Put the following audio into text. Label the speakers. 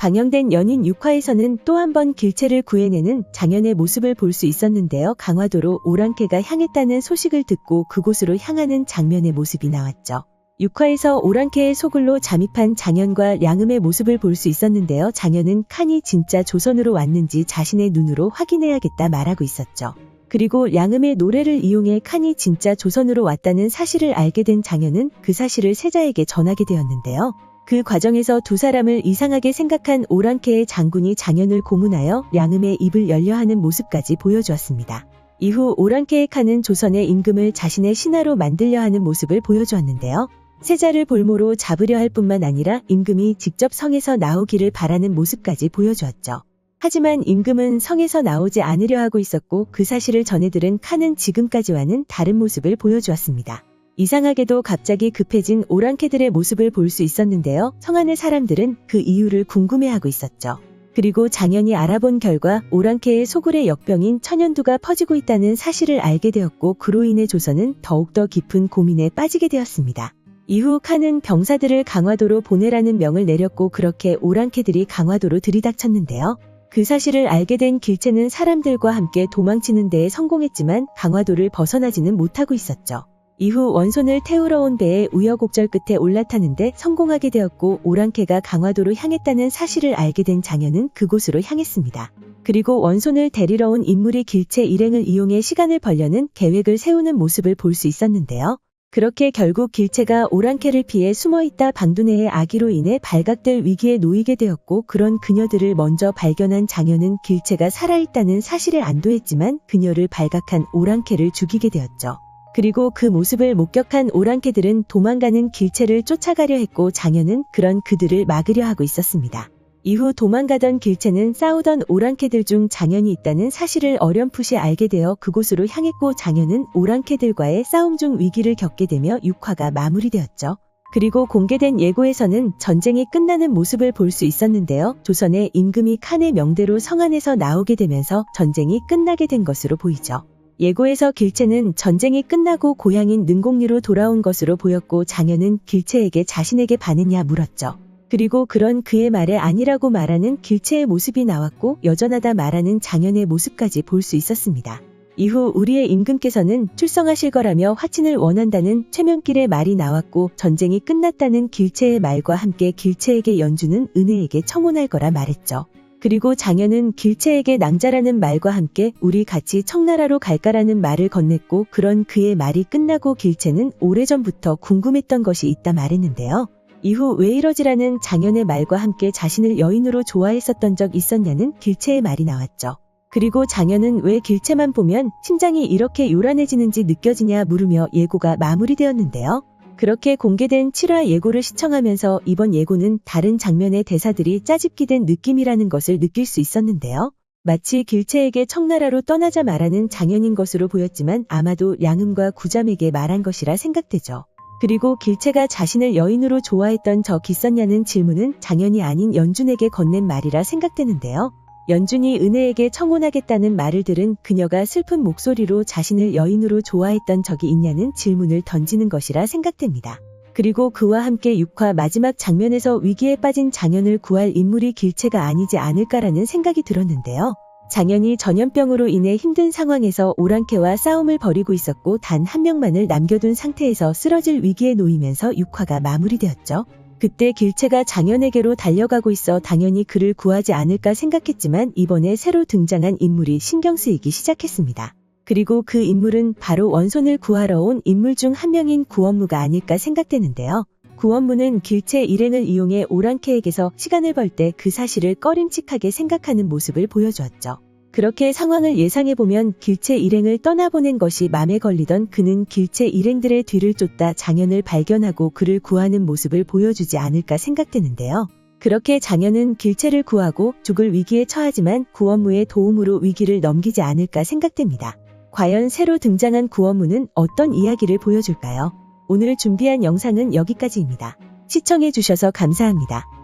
Speaker 1: 방영된 연인 6화에서는 또 한 번 길채를 구해내는 장현의 모습을 볼 수 있었는데요. 강화도로 오랑캐가 향했다는 소식을 듣고 그곳으로 향하는 장면의 모습이 나왔죠. 6화에서 오랑캐의 소굴로 잠입한 장현과 량음의 모습을 볼 수 있었는데요. 장현은 칸이 진짜 조선으로 왔는지 자신의 눈으로 확인해야겠다 말하고 있었죠. 그리고 량음의 노래를 이용해 칸이 진짜 조선으로 왔다는 사실을 알게 된 장현은 그 사실을 세자에게 전하게 되었는데요. 그 과정에서 두 사람을 이상하게 생각한 오랑캐의 장군이 장현을 고문하여 량음의 입을 열려 하는 모습까지 보여주었습니다. 이후 오랑캐의 칸은 조선의 임금을 자신의 신하로 만들려 하는 모습을 보여주었는데요. 세자를 볼모로 잡으려 할 뿐만 아니라 임금이 직접 성에서 나오기를 바라는 모습까지 보여주었죠. 하지만 임금은 성에서 나오지 않으려 하고 있었고 그 사실을 전해들은 칸은 지금까지와는 다른 모습을 보여주었습니다. 이상하게도 갑자기 급해진 오랑캐들의 모습을 볼 수 있었는데요. 성 안의 사람들은 그 이유를 궁금해하고 있었죠. 그리고 장현이 알아본 결과 오랑캐의 소굴의 역병인 천연두가 퍼지고 있다는 사실을 알게 되었고 그로 인해 조선은 더욱더 깊은 고민에 빠지게 되었습니다. 이후 칸은 병사들을 강화도로 보내라는 명을 내렸고 그렇게 오랑캐들이 강화도로 들이닥쳤는데요. 그 사실을 알게 된 길채는 사람들과 함께 도망치는 데에 성공했지만 강화도를 벗어나지는 못하고 있었죠. 이후 원손을 태우러 온 배에 우여곡절 끝에 올라타는데 성공하게 되었고 오랑캐가 강화도로 향했다는 사실을 알게 된 장현은 그곳으로 향했습니다. 그리고 원손을 데리러 온 인물이 길채 일행을 이용해 시간을 벌려는 계획을 세우는 모습을 볼 수 있었는데요. 그렇게 결국 길채가 오랑캐를 피해 숨어있다 방두네의 아기로 인해 발각될 위기에 놓이게 되었고 그런 그녀들을 먼저 발견한 장현은 길채가 살아있다는 사실에 안도했지만 그녀를 발각한 오랑캐를 죽이게 되었죠. 그리고 그 모습을 목격한 오랑캐들은 도망가는 길채를 쫓아가려 했고 장현은 그런 그들을 막으려 하고 있었습니다. 이후 도망가던 길채는 싸우던 오랑캐들 중 장현이 있다는 사실을 어렴풋이 알게 되어 그곳으로 향했고 장현은 오랑캐들과의 싸움 중 위기를 겪게 되며 6화가 마무리되었죠. 그리고 공개된 예고에서는 전쟁이 끝나는 모습을 볼 수 있었는데요. 조선의 임금이 칸의 명대로 성안에서 나오게 되면서 전쟁이 끝나게 된 것으로 보이죠. 예고에서 길채는 전쟁이 끝나고 고향인 능곡리로 돌아온 것으로 보였고 장현은 길채에게 자신에게 반했냐 물었죠. 그리고 그런 그의 말에 아니라고 말하는 길채의 모습이 나왔고 여전하다 말하는 장현의 모습까지 볼 수 있었습니다. 이후 우리의 임금께서는 출성하실 거라며 화친을 원한다는 최면길의 말이 나왔고 전쟁이 끝났다는 길채의 말과 함께 길채에게 연주는 은혜에게 청혼할 거라 말했죠. 그리고 장현은 길채에게 낭자라는 말과 함께 우리 같이 청나라로 갈까라는 말을 건넸고 그런 그의 말이 끝나고 길채는 오래전부터 궁금했던 것이 있다 말했는데요. 이후 왜 이러지라는 장현의 말과 함께 자신을 여인으로 좋아했었던 적 있었냐는 길채의 말이 나왔죠. 그리고 장현은 왜 길채만 보면 심장이 이렇게 요란해지는지 느껴지냐 물으며 예고가 마무리되었는데요. 그렇게 공개된 7화 예고를 시청하면서 이번 예고는 다른 장면의 대사들이 짜집기 된 느낌이라는 것을 느낄 수 있었는데요. 마치 길채에게 청나라로 떠나자 말하는 장현인 것으로 보였지만 아마도 양음과 구잠에게 말한 것이라 생각되죠. 그리고 길채가 자신을 여인으로 좋아했던 적이 있었냐는 질문은 장현이 아닌 연준에게 건넨 말이라 생각되는데요. 연준이 은혜에게 청혼하겠다는 말을 들은 그녀가 슬픈 목소리로 자신을 여인으로 좋아했던 적이 있냐는 질문을 던지는 것이라 생각됩니다. 그리고 그와 함께 6화 마지막 장면에서 위기에 빠진 장현을 구할 인물이 길채가 아니지 않을까라는 생각이 들었는데요. 장현이 전염병으로 인해 힘든 상황에서 오랑캐와 싸움을 벌이고 있었고 단 한 명만을 남겨둔 상태에서 쓰러질 위기에 놓이면서 6화가 마무리되었죠. 그때 길채가 장현에게로 달려가고 있어 당연히 그를 구하지 않을까 생각했지만 이번에 새로 등장한 인물이 신경 쓰이기 시작했습니다. 그리고 그 인물은 바로 원손을 구하러 온 인물 중 한 명인 구원무가 아닐까 생각되는데요. 구원무는 길채 일행을 이용해 오랑캐에게서 시간을 벌 때 그 사실을 꺼림칙하게 생각하는 모습을 보여주었죠. 그렇게 상황을 예상해보면 길채 일행을 떠나보낸 것이 맘에 걸리던 그는 길채 일행들의 뒤를 쫓다 장현을 발견하고 그를 구하는 모습을 보여주지 않을까 생각되는데요. 그렇게 장현은 길채를 구하고 죽을 위기에 처하지만 구원무의 도움으로 위기를 넘기지 않을까 생각됩니다. 과연 새로 등장한 구원무는 어떤 이야기를 보여줄까요? 오늘 준비한 영상은 여기까지입니다. 시청해주셔서 감사합니다.